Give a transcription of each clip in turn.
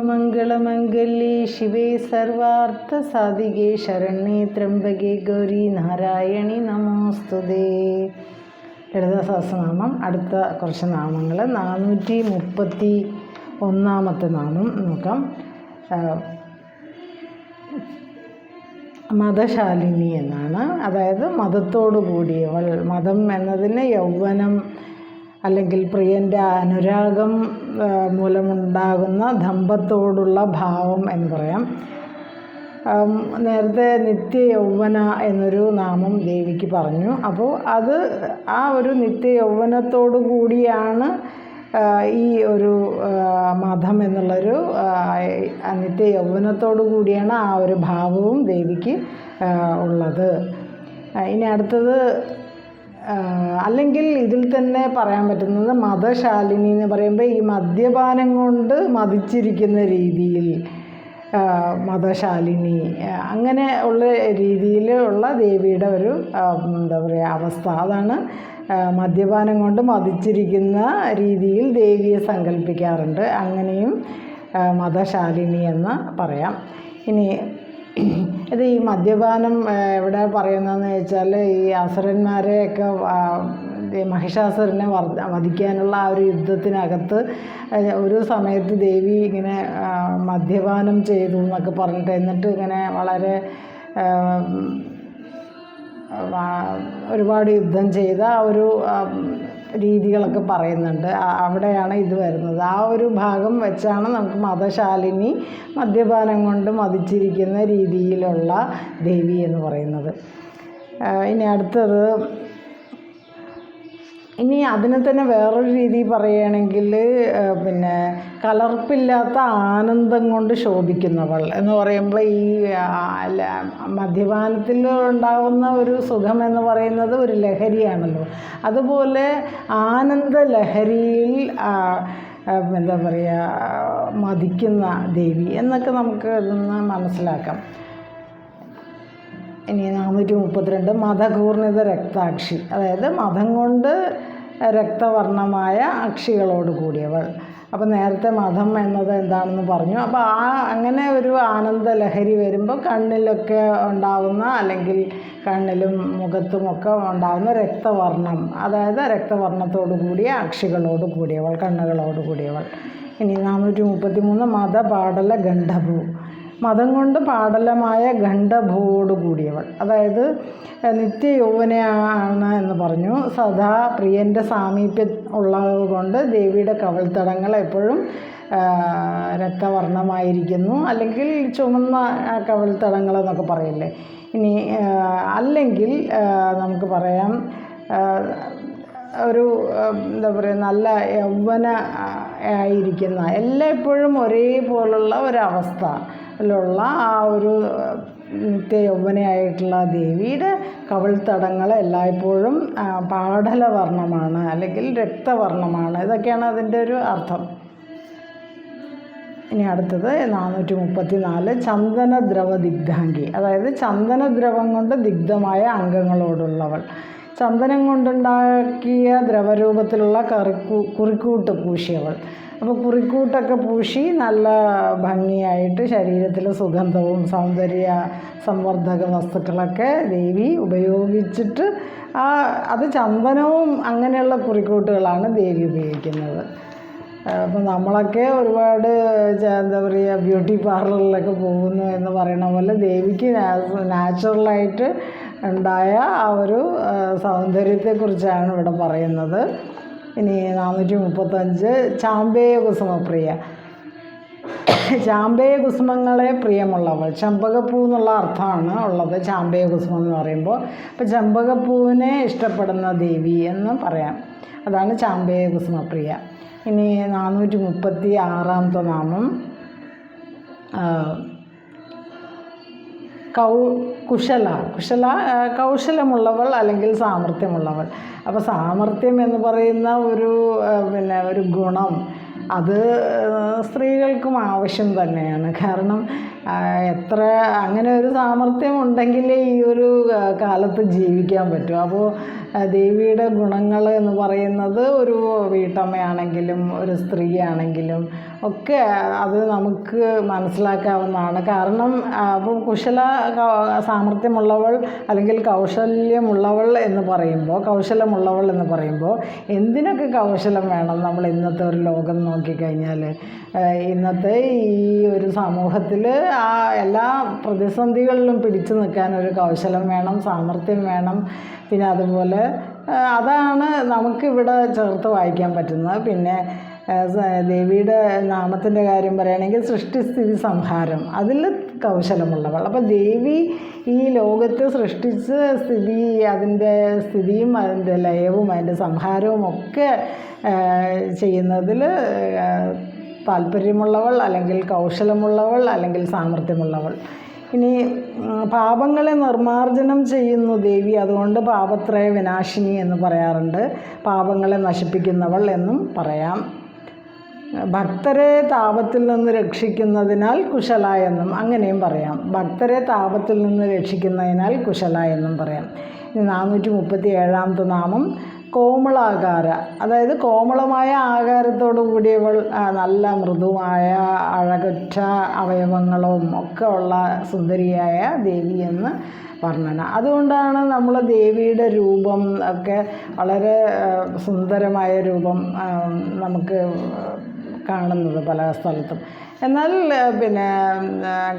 സർവമംഗളമംഗല്യേ ശിവേ സർവാർത്ഥസാധികേ ശരണ്യേ ത്രംബകേ ഗൗരി നാരായണി നമോസ്തുതേ. ലളിത സഹസ്രനാമം അടുത്ത കുറച്ച് നാമങ്ങൾ നാനൂറ്റി മുപ്പത്തി ഒന്നാമത്തെ നാമം നോക്കാം. മതശാലിനി എന്നാണ്. അതായത് മതത്തോടു കൂടിയവൾ. മതം എന്നതിന് യൗവനം അല്ലെങ്കിൽ പ്രിയന്റെ അനുരാഗം മൂലമുണ്ടാകുന്ന ദമ്പത്തോടുള്ള ഭാവം എന്ന് പറയാം. നേരത്തെ നിത്യ യൗവന എന്നൊരു നാമം ദേവിക്ക് പറഞ്ഞു. അപ്പോൾ അത് ആ ഒരു നിത്യ യൗവനത്തോടു കൂടിയാണ് ഈ ഒരു മതം എന്നുള്ളൊരു നിത്യ യൗവനത്തോടു കൂടിയാണ് ആ ഒരു ഭാവവും ദേവിക്ക് ഉള്ളത്. ഇനി അടുത്തത് അല്ലെങ്കിൽ ഇതിൽ തന്നെ പറയാൻ പറ്റുന്നത് മതശാലിനി എന്ന് പറയുമ്പോൾ ഈ മദ്യപാനം കൊണ്ട് മതിച്ചിരിക്കുന്ന രീതിയിൽ മതശാലിനി അങ്ങനെ ഉള്ള രീതിയിൽ ഉള്ള ദേവിയുടെ ഒരു എന്താ പറയുക അവസ്ഥ. അതാണ് മദ്യപാനം കൊണ്ട് മതിച്ചിരിക്കുന്ന രീതിയിൽ ദേവിയെ സങ്കല്പിക്കാറുണ്ട്. അങ്ങനെയും മതശാലിനി എന്ന് പറയാം. ഇനി ഇത് ഈ മദ്യപാനം എവിടെ പറയുന്നതെന്ന് വെച്ചാൽ ഈ അസുരന്മാരെയൊക്കെ മഹിഷാസുരനെ വധിക്കാനുള്ള ആ ഒരു യുദ്ധത്തിനകത്ത് ഒരു സമയത്ത് ദേവി ഇങ്ങനെ മദ്യപാനം ചെയ്തു എന്നൊക്കെ പറഞ്ഞിട്ട് എന്നിട്ട് ഇങ്ങനെ വളരെ ഒരുപാട് യുദ്ധം ചെയ്ത ഒരു രീതികളൊക്കെ പറയുന്നുണ്ട്. അവിടെയാണ് ഇത് വരുന്നത്. ആ ഒരു ഭാഗം വെച്ചാണ് നമുക്ക് മതശാലിനി മദ്യപാനം കൊണ്ട് മതിച്ചിരിക്കുന്ന രീതിയിലുള്ള ദേവി എന്ന് പറയുന്നത്. ഇനി അടുത്തത് ഇനി അതിനെ തന്നെ വേറൊരു രീതിയിൽ പറയുകയാണെങ്കിൽ പിന്നെ കലർപ്പില്ലാത്ത ആനന്ദം കൊണ്ട് ശോഭിക്കുന്നവൾ എന്ന് പറയുമ്പോൾ ഈ മദ്യപാനത്തിൽ ഉണ്ടാകുന്ന ഒരു സുഖം എന്ന് പറയുന്നത് ഒരു ലഹരിയാണല്ലോ. അതുപോലെ ആനന്ദ ലഹരിയിൽ എന്താ പറയുക മതിക്കുന്ന ദേവി എന്നൊക്കെ നമുക്ക് ഇതൊന്ന് മനസ്സിലാക്കാം. ഇനി നാനൂറ്റി മുപ്പത്തിരണ്ട് മതകൂർണിത രക്താക്ഷി. അതായത് മതം കൊണ്ട് രക്തവർണമായ അക്ഷികളോട് കൂടിയവൾ. അപ്പോൾ നേരത്തെ മതം എന്നത് എന്താണെന്ന് പറഞ്ഞു. അപ്പോൾ ആ അങ്ങനെ ഒരു ആനന്ദ ലഹരി വരുമ്പോൾ കണ്ണിലൊക്കെ ഉണ്ടാവുന്ന അല്ലെങ്കിൽ കണ്ണിലും മുഖത്തുമൊക്കെ ഉണ്ടാവുന്ന രക്തവർണം അതായത് രക്തവർണത്തോടു കൂടിയ അക്ഷികളോട് കൂടിയവൾ കണ്ണുകളോട് കൂടിയവൾ. ഇനി നാനൂറ്റി മുപ്പത്തി മൂന്ന് മതപാടല ഗണ്ഡഭൂ മതം കൊണ്ട് പാടലമായ കൂടിയവൾ അതായത് നിത്യ യൗവനയാണ് എന്ന് പറഞ്ഞു. സദാ പ്രിയന്റെ സാമീപ്യം ഉള്ളത് കൊണ്ട് ദേവിയുടെ കവൾത്തടങ്ങൾ എപ്പോഴും രക്തവർണമായിരിക്കുന്നു. അല്ലെങ്കിൽ ചുമന്ന കവൾത്തടങ്ങൾ എന്നൊക്കെ പറയില്ലേ. ഇനി അല്ലെങ്കിൽ നമുക്ക് പറയാം ഒരു എന്താ പറയുക നല്ല യൗവന ആയിരിക്കുന്ന ആയിരിക്കുന്ന എല്ലായ്പ്പോഴും ഒരേപോലുള്ള ഒരവസ്ഥ. ലുള്ള ആ ഒരു നിത്യ യൗവനയായിട്ടുള്ള ദേവിയുടെ കവിൾത്തടങ്ങൾ എല്ലായ്പ്പോഴും പാടലവർണമാണ് അല്ലെങ്കിൽ രക്തവർണമാണ്. ഇതൊക്കെയാണ് അതിന്റെ ഒരു അർത്ഥം. ഇനി അടുത്തത് നാനൂറ്റി മുപ്പത്തി നാല് ചന്ദനദ്രവ ദിഗ്ധാംഗി അതായത് ചന്ദനദ്രവം കൊണ്ട് ദിഗ്ധമായ അംഗങ്ങളോടുള്ളവൾ. ചന്ദനം കൊണ്ടുണ്ടാക്കിയ ദ്രവരൂപത്തിലുള്ള കറിക്കൂ കുറിക്കൂട്ട് പൂശിയവൾ. അപ്പോൾ കുറിക്കൂട്ടൊക്കെ പൂശി നല്ല ഭംഗിയായിട്ട് ശരീരത്തിൽ സുഗന്ധവും സൗന്ദര്യ സംവർദ്ധക വസ്തുക്കളൊക്കെ ദേവി ഉപയോഗിച്ചിട്ട് ആ അത് ചന്ദനവും അങ്ങനെയുള്ള കുറിക്കൂട്ടുകളാണ് ദേവി ഉപയോഗിക്കുന്നത്. അപ്പോൾ നമ്മളൊക്കെ ഒരുപാട് എന്താ പറയുക ബ്യൂട്ടി പാർലറിലൊക്കെ പോകുന്നു എന്ന് പറയണ പോലെ ദേവിക്ക് നാച്ചുറലായിട്ട് ഉണ്ടായ ആ ഒരു സൗന്ദര്യത്തെക്കുറിച്ചാണ് ഇവിടെ പറയുന്നത്. ഇനി നാനൂറ്റി മുപ്പത്തഞ്ച് ചാമ്പേയ കുസുമപ്രിയ ചാമ്പേയ കുസുമങ്ങളെ പ്രിയമുള്ളവൾ. ചമ്പകപ്പൂ എന്നുള്ള അർത്ഥമാണ് ഉള്ളത്. ചാമ്പേയ കുസുമം എന്ന് പറയുമ്പോൾ അപ്പോൾ ചമ്പകപ്പൂവിനെ ഇഷ്ടപ്പെടുന്ന ദേവി എന്ന് പറയാം. അതാണ് ചാമ്പേയ കുസുമപ്രിയ ഇനി നാനൂറ്റി മുപ്പത്തി ആറാമത്തെ നാമം കൗ കുശല കുശല കൗശലമുള്ളവൾ അല്ലെങ്കിൽ സാമർഥ്യമുള്ളവൾ. അപ്പോൾ സാമർഥ്യം എന്ന് പറയുന്ന ഒരു പിന്നെ ഒരു ഗുണം അത് സ്ത്രീകൾക്കും ആവശ്യം തന്നെയാണ്. കാരണം എത്ര അങ്ങനെ ഒരു സാമർഥ്യം ഉണ്ടെങ്കിലേ ഈ ഒരു കാലത്ത് ജീവിക്കാൻ പറ്റൂ. അപ്പോൾ ദേവിയുടെ ഗുണങ്ങൾ എന്ന് പറയുന്നത് ഒരു വീട്ടമ്മയാണെങ്കിലും ഒരു സ്ത്രീയാണെങ്കിലും ഒക്കെ അത് നമുക്ക് മനസ്സിലാക്കാവുന്നതാണ്. കാരണം അപ്പോൾ കുശല സാമർഥ്യമുള്ളവൾ അല്ലെങ്കിൽ കൗശല്യമുള്ളവൾ എന്ന് പറയുമ്പോൾ കൗശലമുള്ളവൾ എന്ന് പറയുമ്പോൾ എന്തിനൊക്കെ കൗശലം വേണം നമ്മൾ ഇന്നത്തെ ഒരു ലോകം നോക്കിക്കഴിഞ്ഞാൽ ഇന്നത്തെ ഈ ഒരു സമൂഹത്തിൽ ആ എല്ലാ പ്രതിസന്ധികളിലും പിടിച്ചു നിൽക്കാൻ ഒരു കൗശലം വേണം സാമർഥ്യം വേണം. പിന്നെ അതുപോലെ അതാണ് നമുക്കിവിടെ ചേർത്ത് വായിക്കാൻ പറ്റുന്നത്. പിന്നെ ദേവിയുടെ നാമത്തിന്റെ കാര്യം പറയുകയാണെങ്കിൽ സൃഷ്ടിസ്ഥിതി സംഹാരം. അതിൽ കൗശലമുള്ളവൾ. അപ്പോൾ ദേവി ഈ ലോകത്തെ സൃഷ്ടിച്ച് സ്ഥിതി അതിന്റെ സ്ഥിതിയും അതിന്റെ ലയവും അതിന്റെ സംഹാരവും ഒക്കെ ചെയ്യുന്നതിൽ താല്പര്യമുള്ളവൾ അല്ലെങ്കിൽ കൗശലമുള്ളവൾ അല്ലെങ്കിൽ സാമർഥ്യമുള്ളവൾ. ഇനി പാപങ്ങളെ നിർമാർജനം ചെയ്യുന്നു ദേവി. അതുകൊണ്ട് പാപത്രയ വിനാശിനി എന്ന് പറയാറുണ്ട്. പാപങ്ങളെ നശിപ്പിക്കുന്നവൾ എന്നും പറയാം. ഭക്തരെ താപത്തിൽ നിന്ന് രക്ഷിക്കുന്നതിനാൽ കുശല എന്നും അങ്ങനെയും പറയാം. ഭക്തരെ താപത്തിൽ നിന്ന് രക്ഷിക്കുന്നതിനാൽ കുശല എന്നും പറയാം. ഇനി നാനൂറ്റി മുപ്പത്തി ഏഴാമത്തെ നാമം കോമളാകാര. അതായത് കോമളമായ ആകാരത്തോടു കൂടിയവൾ നല്ല മൃദുവായ അഴകറ്റ അവയവങ്ങളും ഒക്കെ ഉള്ള സുന്ദരിയായ ദേവി എന്ന് വർണന. അതുകൊണ്ടാണ് നമ്മൾ ദേവിയുടെ രൂപം ഒക്കെ വളരെ സുന്ദരമായ രൂപം നമുക്ക് കാണുന്നത് പല സ്ഥലത്തും. എന്നാൽ പിന്നെ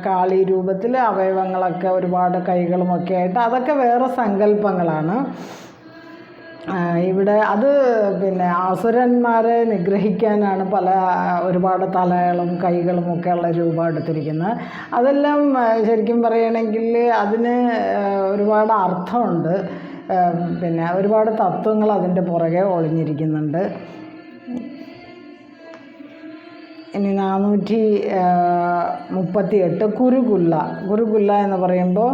കാളി രൂപത്തിൽ അവയവങ്ങളൊക്കെ ഒരുപാട് കൈകളുമൊക്കെ ആയിട്ട് അതൊക്കെ വേറെ സങ്കല്പങ്ങളാണ്. ഇവിടെ അത് പിന്നെ അസുരന്മാരെ നിഗ്രഹിക്കാനാണ് പല ഒരുപാട് തലകളും കൈകളും ഒക്കെ ഉള്ള രൂപം എടുത്തിരിക്കുന്നത്. അതെല്ലാം ശരിക്കും പറയുകയാണെങ്കിൽ അതിന് ഒരുപാട് അർത്ഥമുണ്ട്. പിന്നെ ഒരുപാട് തത്വങ്ങൾ അതിന്റെ പുറകെ ഒളിഞ്ഞിരിക്കുന്നുണ്ട്. ഇനി നാനൂറ്റി മുപ്പത്തി എട്ട് കുരുകുല്ല. കുരുകുല്ല എന്ന് പറയുമ്പോൾ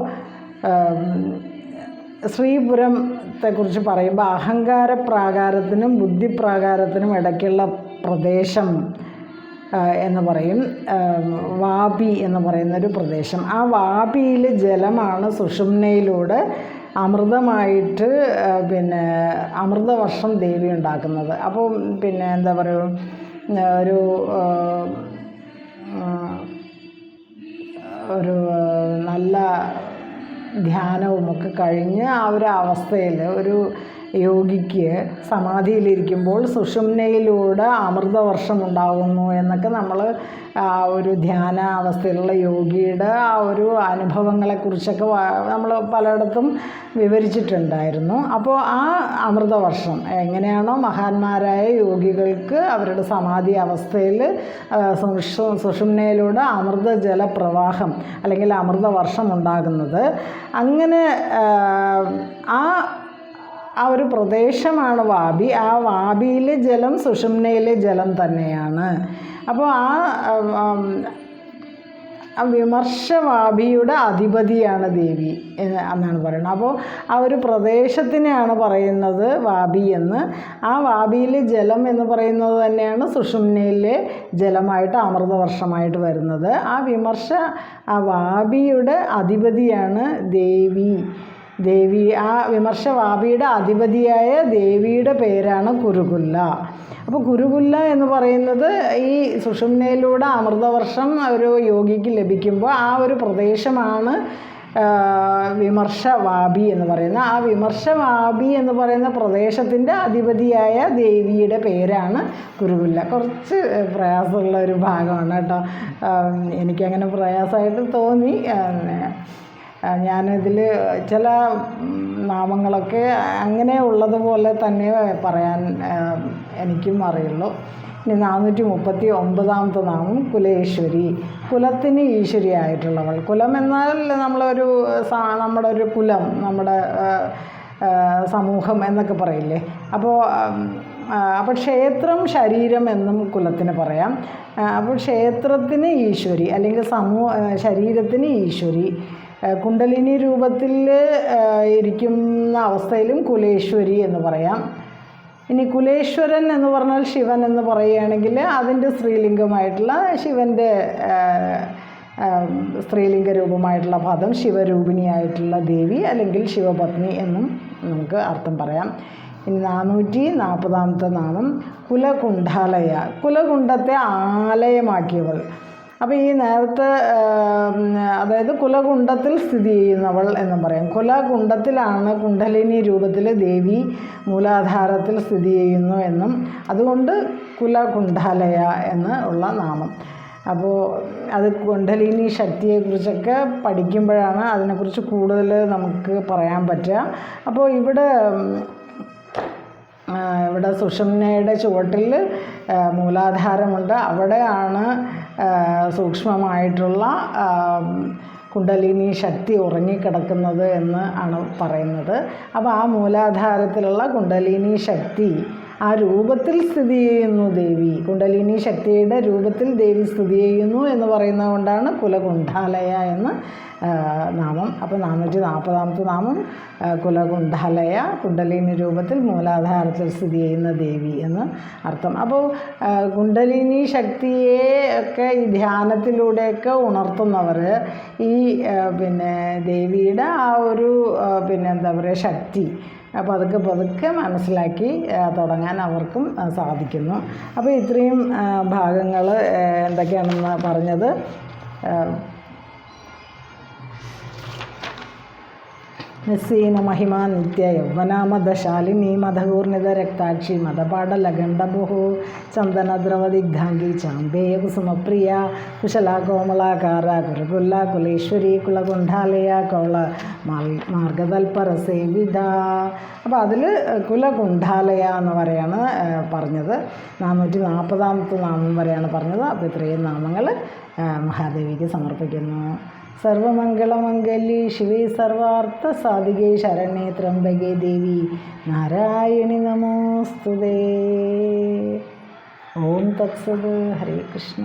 ശ്രീപുരത്തെക്കുറിച്ച് പറയുമ്പോൾ അഹങ്കാര പ്രാകാരത്തിനും ബുദ്ധിപ്രാകാരത്തിനും ഇടയ്ക്കുള്ള പ്രദേശം എന്ന് പറയും. വാപി എന്ന് പറയുന്നൊരു പ്രദേശം. ആ വാപിയിൽ ജലമാണ് സുഷുമ്നയിലൂടെ അമൃതമായിട്ട് പിന്നെ അമൃതവർഷം ദേവി ഉണ്ടാക്കുന്നത്. അപ്പോൾ പിന്നെ എന്താ പറയുക ഒരു ഒരു നല്ല ധ്യാനവുമൊക്കെ കഴിഞ്ഞ് ആ ഒരു അവസ്ഥയിൽ ഒരു യോഗിക്ക് സമാധിയിലിരിക്കുമ്പോൾ സുഷുമ്നയിലൂടെ അമൃതവർഷം ഉണ്ടാകുന്നു എന്നൊക്കെ നമ്മൾ ആ ഒരു ധ്യാന അവസ്ഥയിലുള്ള യോഗിയുടെ ആ ഒരു അനുഭവങ്ങളെക്കുറിച്ചൊക്കെ നമ്മൾ പലയിടത്തും വിവരിച്ചിട്ടുണ്ടായിരുന്നു. അപ്പോൾ ആ അമൃതവർഷം എങ്ങനെയാണോ മഹാന്മാരായ യോഗികൾക്ക് അവരുടെ സമാധി അവസ്ഥയിൽ സുഷു സുഷുമ്നയിലൂടെ അമൃത ജലപ്രവാഹം അല്ലെങ്കിൽ അമൃതവർഷം ഉണ്ടാകുന്നത്. അങ്ങനെ ആ, ആ ഒരു പ്രദേശമാണ് വാബി. ആ വാബിയിലെ ജലം സുഷുമ്നയിലെ ജലം തന്നെയാണ്. അപ്പോൾ ആ വിമർശവാഭിയുടെ അധിപതിയാണ് ദേവി എന്നാണ് പറയുന്നത്. അപ്പോൾ ആ ഒരു പ്രദേശത്തിനെയാണ് പറയുന്നത് വാബി എന്ന്. ആ വാബിയിലെ ജലം എന്ന് പറയുന്നത് തന്നെയാണ് സുഷുമ്നയിലെ ജലമായിട്ട് അമൃതവർഷമായിട്ട് വരുന്നത്. ആ വിമർശ ആ വാബിയുടെ അധിപതിയാണ് ദേവി. ദേവി ആ വിമർശവാബിയുടെ അധിപതിയായ ദേവിയുടെ പേരാണ് കുരുകുല്ല. അപ്പോൾ കുരുകുല്ല എന്ന് പറയുന്നത് ഈ സുഷുമ്നയിലൂടെ അമൃതവർഷം ഒരു യോഗിക്ക് ലഭിക്കുമ്പോൾ ആ ഒരു പ്രദേശമാണ് വിമർശവാബി എന്ന് പറയുന്നത്. ആ വിമർശവാബി എന്ന് പറയുന്ന പ്രദേശത്തിന്റെ അധിപതിയായ ദേവിയുടെ പേരാണ് കുരുകുല്ല. കുറച്ച് പ്രയാസമുള്ള ഒരു ഭാഗമാണ് കേട്ടോ. എനിക്കങ്ങനെ പ്രയാസമായിട്ട് തോന്നി. ഞാനിതിൽ ചില നാമങ്ങളൊക്കെ അങ്ങനെ ഉള്ളതുപോലെ തന്നെ പറയാൻ എനിക്കും അറിയുള്ളൂ. ഇനി നാനൂറ്റി മുപ്പത്തി ഒമ്പതാമത്തെ നാമം കുലേശ്വരി. കുലത്തിന് ഈശ്വരിയായിട്ടുള്ളവൾ. കുലം എന്നാൽ നമ്മളൊരു നമ്മുടെ ഒരു കുലം നമ്മുടെ സമൂഹം എന്നൊക്കെ പറയില്ലേ? അപ്പോൾ അപ്പോൾ ക്ഷേത്രം ശരീരം എന്നും കുലത്തിന് പറയാം. അപ്പോൾ ക്ഷേത്രത്തിന് ഈശ്വരി അല്ലെങ്കിൽ സമൂഹ ശരീരത്തിന് ഈശ്വരി. കുണ്ടലിനി രൂപത്തിൽ ഇരിക്കുന്ന അവസ്ഥയിലും കുലേശ്വരി എന്ന് പറയാം. ഇനി കുലേശ്വരൻ എന്ന് പറഞ്ഞാൽ ശിവൻ എന്ന് പറയുകയാണെങ്കിൽ അതിന്റെ സ്ത്രീലിംഗമായിട്ടുള്ള ശിവന്റെ സ്ത്രീലിംഗ രൂപമായിട്ടുള്ള പദം ശിവരൂപിണിയായിട്ടുള്ള ദേവി അല്ലെങ്കിൽ ശിവപത്നി എന്നും നമുക്ക് അർത്ഥം പറയാം. ഇനി നാനൂറ്റി നാൽപ്പതാമത്തെ നാമം കുലകുണ്ഠാലയ. കുലകുണ്ഠത്തെ ആലയമാക്കിയവൾ. അപ്പോൾ ഈ നേരത്തെ അതായത് കുലകുണ്ടത്തിൽ സ്ഥിതി ചെയ്യുന്നവൾ എന്ന് പറയും. കുലകുണ്ടത്തിലാണ് കുണ്ഡലിനി രൂപത്തിൽ ദേവി മൂലാധാരത്തിൽ സ്ഥിതി ചെയ്യുന്നു എന്നും. അതുകൊണ്ട് കുലകുണ്ഠാലയ എന്ന് ഉള്ള നാമം. അപ്പോൾ അത് കുണ്ഡലിനി ശക്തിയെക്കുറിച്ചൊക്കെ പഠിക്കുമ്പോഴാണ് അതിനെക്കുറിച്ച് കൂടുതൽ നമുക്ക് പറയാൻ പറ്റുക. അപ്പോൾ ഇവിടെ ഇവിടെ സുഷുമ്നയുടെ ചുവട്ടിൽ മൂലാധാരമുണ്ട്. അവിടെയാണ് സൂക്ഷ്മമായിട്ടുള്ള കുണ്ടലിനി ശക്തി ഉറങ്ങിക്കിടക്കുന്നത് എന്ന് ആണ് പറയുന്നത്. അപ്പോൾ ആ മൂലാധാരത്തിലുള്ള കുണ്ടലിനി ശക്തി ആ രൂപത്തിൽ സ്ഥിതി ചെയ്യുന്നു ദേവി. കുണ്ടലിനി ശക്തിയുടെ രൂപത്തിൽ ദേവി സ്ഥിതി ചെയ്യുന്നു എന്ന് പറയുന്നത് കൊണ്ടാണ് കുലകുണ്ഠാലയ എന്ന് നാമം. അപ്പോൾ നാനൂറ്റി നാൽപ്പതാമത്തെ നാമം കുലകുണ്ഠാലയ കുണ്ടലിനി രൂപത്തിൽ മൂലാധാരത്തിൽ സ്ഥിതി ചെയ്യുന്ന ദേവി എന്ന് അർത്ഥം. അപ്പോൾ കുണ്ടലിനി ശക്തിയെ ഒക്കെ ഈ ധ്യാനത്തിലൂടെയൊക്കെ ഉണർത്തുന്നവർ ഈ പിന്നെ ദേവിയുടെ ആ ഒരു പിന്നെ എന്താ പറയുക ശക്തി പതുക്കെ പതുക്കെ മനസ്സിലാക്കി തുടങ്ങാൻ അവർക്കും സാധിക്കുന്നു. അപ്പോൾ ഇത്രയും ഭാഗങ്ങൾ എന്തൊക്കെയാണെന്ന് പറഞ്ഞത്. നിസ്സീന മഹിമ നിത്യ യൗവനാമദശാലിനി മധകൂർണിത രക്താക്ഷി മതപാടലഗണ്ഡബുഹു ചന്ദനദ്രവദിഗ്ധാംഗി ചാമ്പേയ കുസുമപ്രിയ കുശല കോമളാകാര ഗുരുകുല കുലേശ്വരി കുലകുണ്ഠാലയ കൗള മാർഗതൽപര സേവിത അപ്പോൾ അതിൽ കുലകുണ്ഠാലയ എന്ന് പറയാണ് പറഞ്ഞത്. നാനൂറ്റി നാൽപ്പതാമത്തെ നാമം വരെയാണ് പറഞ്ഞത്. അപ്പോൾ ഇത്രയും നാമങ്ങൾ മഹാദേവിക്ക് സമർപ്പിക്കുന്നു. സർവമംഗളമംഗല്യേ ശിവേ സർവാർത്ഥ സാധികേ ശരണേ ത്രംബകേ ദേവി നാരായണി നമോസ്തുതേ ഓം തത്സത് ഹരേ കൃഷ്ണ